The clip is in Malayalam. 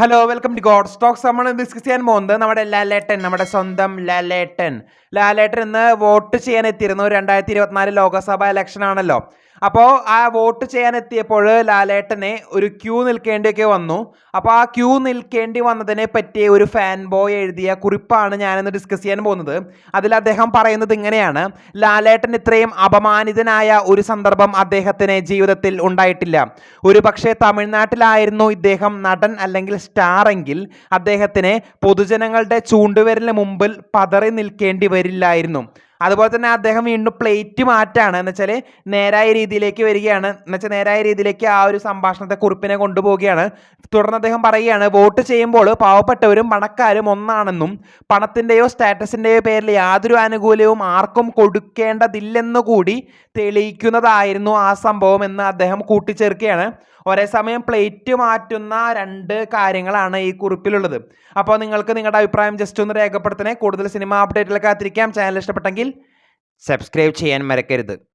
Hello welcome to god stocks നമ്മൾ ഡിസ്കസ് ചെയ്യാൻ പോകുന്നത് നമ്മുടെ ലാലേട്ടൻ നമ്മുടെ സ്വന്തം ലാലേട്ടൻ ലാലേട്ടൻ ഇന്ന് വോട്ട് ചെയ്യാൻ എത്തിയിരുന്നു. രണ്ടായിരത്തി ഇരുപത്തിനാല് ലോക്സഭ ഇലക്ഷൻ ആണല്ലോ. അപ്പോൾ ആ വോട്ട് ചെയ്യാൻ എത്തിയപ്പോൾ ലാലേട്ടനെ ഒരു ക്യൂ നിൽക്കേണ്ടിയൊക്കെ വന്നു. അപ്പോൾ ആ ക്യൂ നിൽക്കേണ്ടി വന്നതിനെ പറ്റി ഒരു ഫാൻ ബോയ് എഴുതിയ കുറിപ്പാണ് ഞാനിന്ന് ഡിസ്കസ് ചെയ്യാൻ പോകുന്നത്. അതിൽ അദ്ദേഹം പറയുന്നത് ഇങ്ങനെയാണ്. ലാലേട്ടൻ ഇത്രയും അപമാനിതനായ ഒരു സന്ദർഭം അദ്ദേഹത്തിന് ജീവിതത്തിൽ ഉണ്ടായിട്ടില്ല. ഒരു പക്ഷേ തമിഴ്നാട്ടിലായിരുന്നു ഇദ്ദേഹം നടൻ അല്ലെങ്കിൽ സ്റ്റാർ എങ്കിൽ അദ്ദേഹത്തിന് പൊതുജനങ്ങളുടെ ചൂണ്ടുവിരലിന് മുമ്പിൽ പതറി നിൽക്കേണ്ടി വരില്ലായിരുന്നു. അതുപോലെ തന്നെ അദ്ദേഹം വീണ്ടും പ്ലേറ്റ് മാറ്റാണ്. എന്ന് വെച്ചാൽ നേരായ രീതിയിലേക്ക് വരികയാണ്. എന്ന് വെച്ചാൽ നേരായ രീതിയിലേക്ക് ആ ഒരു സംഭാഷണത്തെ കുറിപ്പിനെ കൊണ്ടുപോവുകയാണ്. തുടർന്ന് അദ്ദേഹം പറയുകയാണ് വോട്ട് ചെയ്യുമ്പോൾ പാവപ്പെട്ടവരും പണക്കാരും ഒന്നാണെന്നും പണത്തിന്റെയോ സ്റ്റാറ്റസിന്റെയോ പേരിൽ യാതൊരു ആനുകൂല്യവും ആർക്കും കൊടുക്കേണ്ടതില്ലെന്നു കൂടി തെളിയിക്കുന്നതായിരുന്നു ആ സംഭവം എന്ന് അദ്ദേഹം കൂട്ടിച്ചേർക്കുകയാണ്. ഒരേ സമയം പ്ലേറ്റ് മാറ്റുന്ന രണ്ട് കാര്യങ്ങളാണ് ഈ കുറിപ്പിലുള്ളത്. അപ്പോൾ നിങ്ങൾക്ക് നിങ്ങളുടെ അഭിപ്രായം ജസ്റ്റ് ഒന്ന് രേഖപ്പെടുത്തണേ. കൂടുതൽ സിനിമ അപ്ഡേറ്റുകൾ കാത്തിരിക്കാം. ചാനൽ ഇഷ്ടപ്പെട്ടെങ്കിൽ സബ്സ്ക്രൈബ് ചെയ്യാൻ മറക്കരുത്.